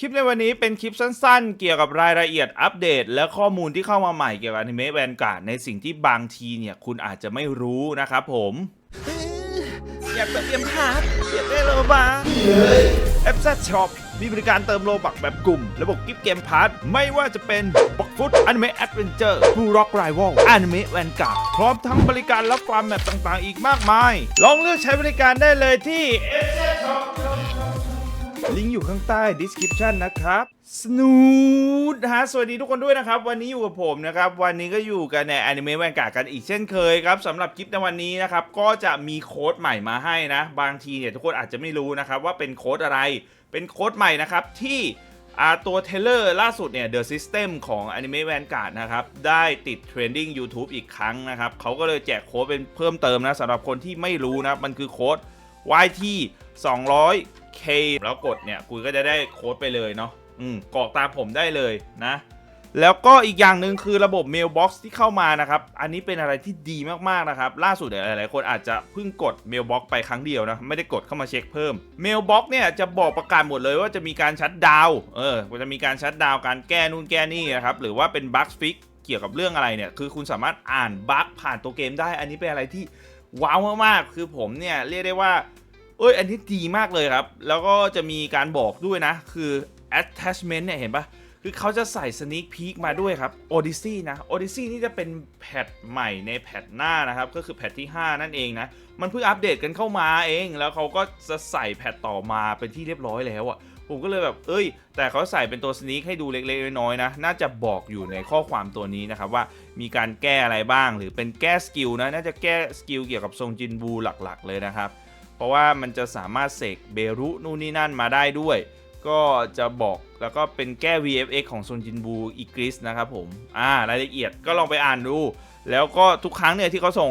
คลิปในวันนี้เป็นคลิปสั้นๆ เกี่ยวกับรายละเอียดอัปเดต และข้อมูลที่เข้ามาใหม่เกี่ยวกับอนิเมะแวนการ์ดในสิ่งที่บางทีเนี่ย คุณอาจจะไม่รู้นะครับผม อยากเติมเกมพาร์ทเสียได้โลบาแอปซัดช็อปมีบริการเติมโลบักแบบกลุ่ม ระบบกิฟต์เกมพาร์ทไม่ว่าจะเป็นบักฟุตอนิเมะแอดเวนเจอร์บูร็อกไรวอลอนิเมะแวนการ์ดพร้อมทั้งบริการรับฟาร์มแมปต่างๆ อีกมากมาย ลองเลือกใช้บริการได้เลยที่ ลิงก์อยู่ข้างใต้ description นะครับสนูดฮะสวัสดีทุกคนด้วยนะครับ วันนี้อยู่กับผมนะครับ วันนี้ก็อยู่กันใน Anime แวนการ์กันอีกเช่นเคยครับสำหรับคลิปในวันนี้นะครับ ก็จะมีโค้ดใหม่มาให้นะ บางทีเนี่ยทุกคนอาจจะไม่รู้นะครับ ว่าเป็นโค้ดอะไรเป็นโค้ดใหม่นะครับ ที่ตัวเทเลอร์ล่าสุดเนี่ย The System ของ Anime Vanguard นะครับ ได้ติด Trending YouTube อีกครั้งนะครับ เขาก็เลยแจกโค้ดเป็นเพิ่มเติมนะสำหรับคนที่ไม่รู้นะ มันคือโค้ด YT K แล้วกดเนี่ยคุณก็จะได้โค้ดไปเลยเนาะอืมกรอกตามผมได้เลยนะ แล้วก็อีกอย่างหนึ่งคือระบบ Mailbox ที่เข้ามานะครับ อันนี้เป็นอะไรที่ดีมากๆนะครับ ล่าสุดหลายๆคนอาจจะเพิ่งกด Mailbox ไปครั้งเดียวนะ ไม่ได้กดเข้ามาเช็คเพิ่ม Mailbox เนี่ยจะบอกประกาศหมดเลยว่าจะมีการชัดดาวเออจะมีการชัดดาวการแก้นู่นแก้นี่นะครับ หรือว่าเป็นบั๊กฟิกเกี่ยวกับเรื่องอะไรเนี่ย คือคุณสามารถอ่านบั๊กผ่านตัวเกมได้ อันนี้เป็นอะไรที่ว้าวมากๆ คือผมเนี่ยเรียกได้ว่า เอ้ยอันนี้ดีมากเลยครับ แล้วก็จะมีการบอกด้วยนะ คือ attachment เนี่ยเห็นปะคือเขาจะใส่ sneak peek มาด้วยครับ Odyssey นะ Odyssey นี่จะเป็นแพทใหม่ในแพทหน้านะครับ ก็คือแพทที่ 5 นั่นเองนะ มันเพิ่งอัปเดตกันเข้ามาเอง แล้วเขาก็จะใส่แพทต่อมาเป็นที่เรียบร้อยแล้วอะ่ะผมก็เลยแบบ เอ้ย แต่เขาใส่เป็นตัว sneak ให้ดูเล็กๆ น้อยๆนะ น่าจะบอกอยู่ในข้อความตัวนี้นะครับว่ามีการแก้อะไรบ้าง หรือเป็นแก้สกิลนะ น่าจะแก้สกิลเกี่ยวกับทรงจินบูหลักๆ เลยนะครับ เพราะว่ามันจะสามารถเสกเบรุนู่นนี่นั่นมาได้ด้วย ก็จะบอกแล้วก็เป็นแก้ VFX ของซนจินบูอีกริสนะครับผมอ่ารายละเอียดก็ลองไปอ่านดู แล้วก็ทุกครั้งเนี่ยที่เขาส่ง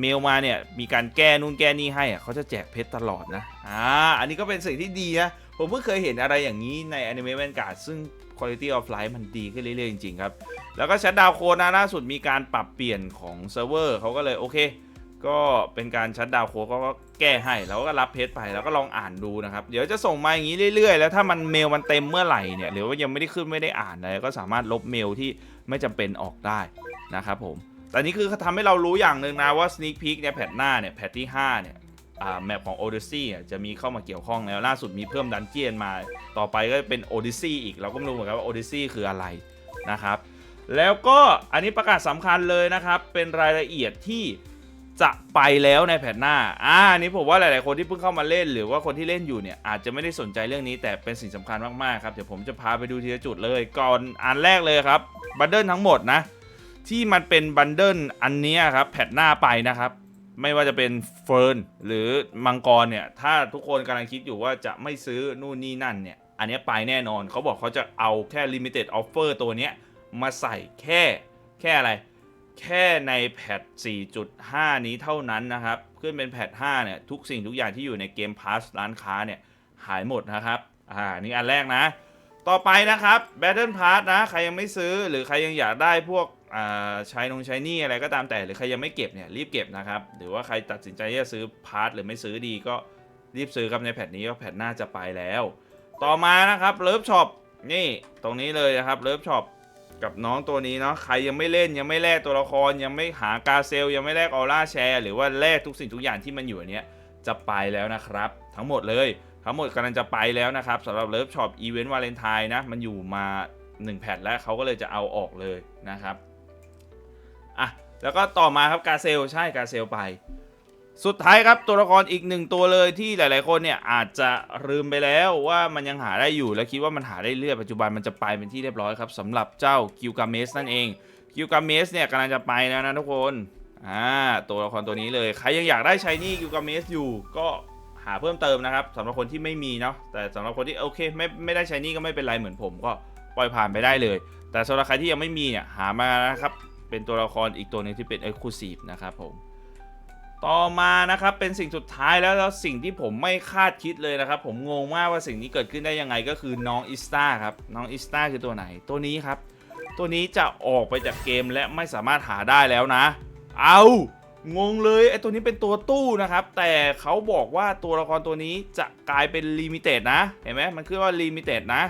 เมลมาเนี่ยมีการแก้นู่นแก้นี่ให้อะเขาจะแจกเพชรตลอดนะอ่าอันนี้ก็เป็นสิ่งที่ดีนะผมเพิ่งเคยเห็นอะไรอย่างนี้ใน Anime Vanguard ซึ่ง Quality of Life มันดีขึ้นเรื่อยๆจริงๆครับ แล้วก็ชัดดาวโคนะล่าสุดมีการปรับเปลี่ยนของเซิร์ฟเวอร์เขาก็เลยโอเค ก็เป็นการชัดดาวโค้ดก็แก้ให้แล้วก็รับเพจไปแล้วก็ลองอ่านดูนะครับ เดี๋ยวจะส่งมาอย่างนี้เรื่อยๆ แล้วถ้ามันเมลมันเต็มเมื่อไหร่เนี่ยหรือว่ายังไม่ได้ขึ้นไม่ได้อ่านเลยก็สามารถลบเมลที่ไม่จำเป็นออกได้นะครับผมแต่นี่คือทำให้เรารู้อย่างหนึ่งนะว่า Sneak Peek เนี่ยแพทหน้าเนี่ยแพทที่5เนี่ยอ่าแมปของ Odyssey อ่จะมีเข้ามาเกี่ยวข้องแล้วล่าสุดมีเพิ่มดันเจียนมา ต่อไปก็เป็น Odyssey อีกเราก็ไม่รู้เหมือนกันว่า Odyssey คืออะไรนะครับแล้วก็อันนี้ประกาศสำคัญเลยนะครับเป็นรายละเอียดที่ จะไปแล้วในแผ่นหน้า อ่านี้ผมว่าหลาย ๆ คนที่เพิ่งเข้ามาเล่น หรือว่าคนที่เล่นอยู่เนี่ยอาจจะไม่ได้สนใจเรื่องนี้แต่เป็นสิ่งสำคัญมาก ๆ ครับ เดี๋ยวผมจะพาไปดูทีละจุดเลย ก่อนอันแรกเลยครับบันเดิลทั้งหมดนะ ที่มันเป็นบันเดิลอันนี้ครับแผ่นหน้าไปนะครับ ไม่ว่าจะเป็นเฟิร์นหรือมังกรเนี่ยถ้าทุกคนกำลังคิดอยู่ว่าจะไม่ซื้อนู่นนี่นั่นเนี่ยอันนี้ไปแน่นอนเขาบอกเขาจะเอาแค่ limited offer ตัวเนี้ยมาใส่แค่แค่อะไร แค่ในแพท 4.5 นี้เท่านั้นนะครับ ขึ้นเป็นแพท 5 เนี่ย ทุกสิ่งทุกอย่างที่อยู่ในเกมพาสร้านค้าเนี่ย หายหมดนะครับ อ่า นี่อันแรกนะ ต่อไปนะครับ Battle Pass นะ ใครยังไม่ซื้อหรือใครยังอยากได้พวกอ่าใช้นงใช้นี่อะไรก็ตามแต่ หรือใครยังไม่เก็บเนี่ย รีบเก็บนะครับ หรือว่าใครตัดสินใจจะซื้อพาร์ทหรือไม่ซื้อดีก็รีบซื้อครับในแพทนี้ก็แพทหน้าจะไปแล้ว ต่อมานะครับเลิฟช็อปนี่ตรงนี้เลยนะครับเลิฟช็อป กับน้องตัวนี้เนาะใครยังไม่เล่นยังไม่แลกตัวละครยังไม่หากาเซล ยังไม่แลกออร่าแชร์หรือว่าแลกทุกสิ่งทุกอย่างที่มันอยู่อันเนี้ยจะไปแล้วนะครับ ทั้งหมดเลย ทั้งหมดกำลังจะไปแล้วนะครับสำหรับเลิฟช็อปอีเวนต์วาเลนไทน์นะมันอยู่มา 1 แพทแล้วเขาก็เลยจะเอาออกเลยนะครับอะแล้วก็ต่อมาครับกาเซลใช่กาเซลไป สุดท้ายครับตัวละครอีกหนึ่งตัวเลยที่หลาย ๆ คนเนี่ยอาจจะลืมไปแล้วว่ามันยังหาได้อยู่และคิดว่ามันหาได้เรื่อยปัจจุบันมันจะไปเป็นที่เรียบร้อยครับสำหรับเจ้ากิลกาเมสนั่นเองกิลกาเมสเนี่ยกำลังจะไปแล้วนะทุกคนอ่าตัวละครตัวนี้เลยใครยังอยากได้ชายนี่กิลกาเมสอยู่ก็หาเพิ่มเติมนะครับสำหรับคนที่ไม่มีเนาะแต่สำหรับคนที่โอเคไม่ไม่ได้ชายนี่ก็ไม่เป็นไรเหมือนผมก็ปล่อยผ่านไปได้เลย แต่สำหรับใครที่ยังไม่มีเนี่ยหามานะครับเป็นตัวละครอีกตัวหนึงที่เป็นเอ็กซ์คลูซีฟนะครับผม ต่อมานะครับเป็นสิ่งสุดท้ายแล้วแล้วสิ่งที่ผมไม่คาดคิดเลยนะครับ ผมงงมากว่าสิ่งนี้เกิดขึ้นได้ยังไงก็คือน้องอิสตาครับน้องอิสตาคือตัวไหนตัวนี้ครับ ตัวนี้จะออกไปจากเกมและไม่สามารถหาได้แล้วนะ เอางงเลยไอตัวนี้เป็นตัวตู้นะครับ แต่เขาบอกว่าตัวละครตัวนี้จะกลายเป็นลิมิเต็ดนะ เห็นไหมมันคือว่าลิมิเต็ดนะ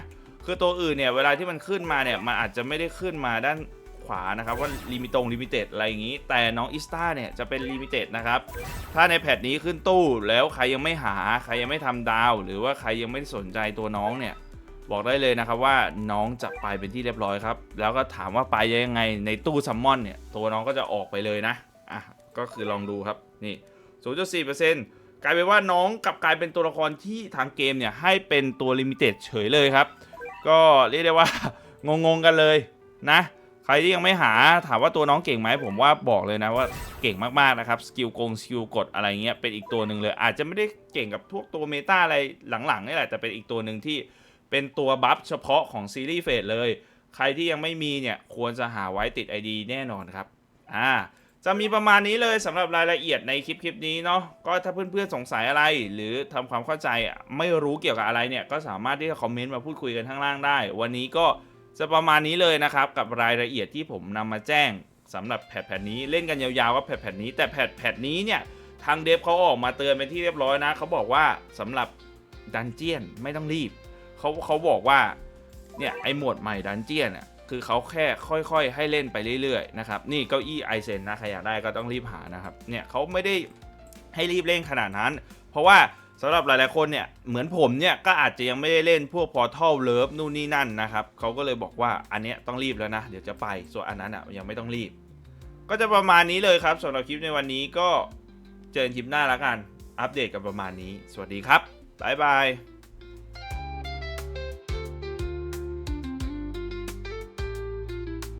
คือตัวอื่นเนี่ยเวลาที่มันขึ้นมาเนี่ยมันอาจจะไม่ได้ขึ้นมาด้าน ขวานะครับว่าลิมิตงลิมิเต็ดอะไรอย่างนี้ แต่น้องอิสตาเนี่ยจะเป็นลิมิเต็ดนะครับ ถ้าในแพทนี้ขึ้นตู้แล้วใครยังไม่หาใครยังไม่ทำดาว หรือว่าใครยังไม่สนใจตัวน้องเนี่ยบอกได้เลยนะครับว่าน้องจะไปเป็นที่เรียบร้อยครับ แล้วก็ถามว่าไปยังไงในตู้ซัมมอนเนี่ยตัวน้องก็จะออกไปเลยนะอะก็คือลองดูครับนี่ 0.4%กลายเป็นว่าน้องกลับกลายเป็นตัวละครที่ทางเกมเนี่ยให้เป็นตัวลิมิเต็ดเฉยเลยครับ ก็เรียกได้ว่างงๆกันเลยนะ ใครที่ยังไม่หาถามว่าตัวน้องเก่งไหมผมว่าบอกเลยนะว่าเก่งมากๆนะครับสกิลกงสกิลกดอะไรเงี้ยเป็นอีกตัวหนึ่งเลย อาจจะไม่ได้เก่งกับพวกตัวเมตาอะไรหลังๆนี่แหละแต่เป็นอีกตัวหนึ่งที่เป็นตัวบัฟเฉพาะของซีรีส์เฟสเลย ใครที่ยังไม่มีเนี่ยควรจะหาไว้ติด ID แน่นอนครับอ่าจะมีประมาณนี้เลยสำหรับรายละเอียดในคลิปคลิปนี้เนาะก็ถ้าเพื่อนๆสงสัยอะไร หรือทำความเข้าใจไม่รู้เกี่ยวกับอะไรเนี่ยก็สามารถที่จะคอมเมนต์มาพูดคุยกันข้างล่างได้ วันนี้ก็ จะประมาณนี้เลยนะครับ กับรายละเอียดที่ผมนำมาแจ้งสำหรับแพทแพทนี้เล่นกันยาวๆกับแพทแพทนี้ แต่แพทแพทนี้เนี่ยทางเดฟเขาออกมาเตือนเป็นที่เรียบร้อยนะเขาบอกว่าสำหรับดันเจียนไม่ต้องรีบเขาเขาบอกว่าเนี่ยไอโหมดใหม่ดันเจียนอะคือเขาแค่ค่อยๆ ให้เล่นไปเรื่อยๆนะครับนี่เก้าอี้ไอเซนนะใครอยากได้ก็ต้องรีบหานะครับเนี่ยเขาไม่ได้ให้รีบเล่นขนาดนั้น เพราะว่า สำหรับหลายๆคนเนี่ยเหมือนผมเนี่ยก็อาจจะยังไม่ได้เล่นพวก Portal Love นู่นนี่นั่นนะครับเขาก็เลยบอกว่าอันเนี้ยต้องรีบแล้วนะ เดี๋ยวจะไปส่วนอันนั้นอะยังไม่ต้องรีบ ก็จะประมาณนี้เลยครับสำหรับคลิปในวันนี้ก็เจอกันคลิปหน้าละกัน อัปเดตกันประมาณนี้ สวัสดีครับบ๊ายบาย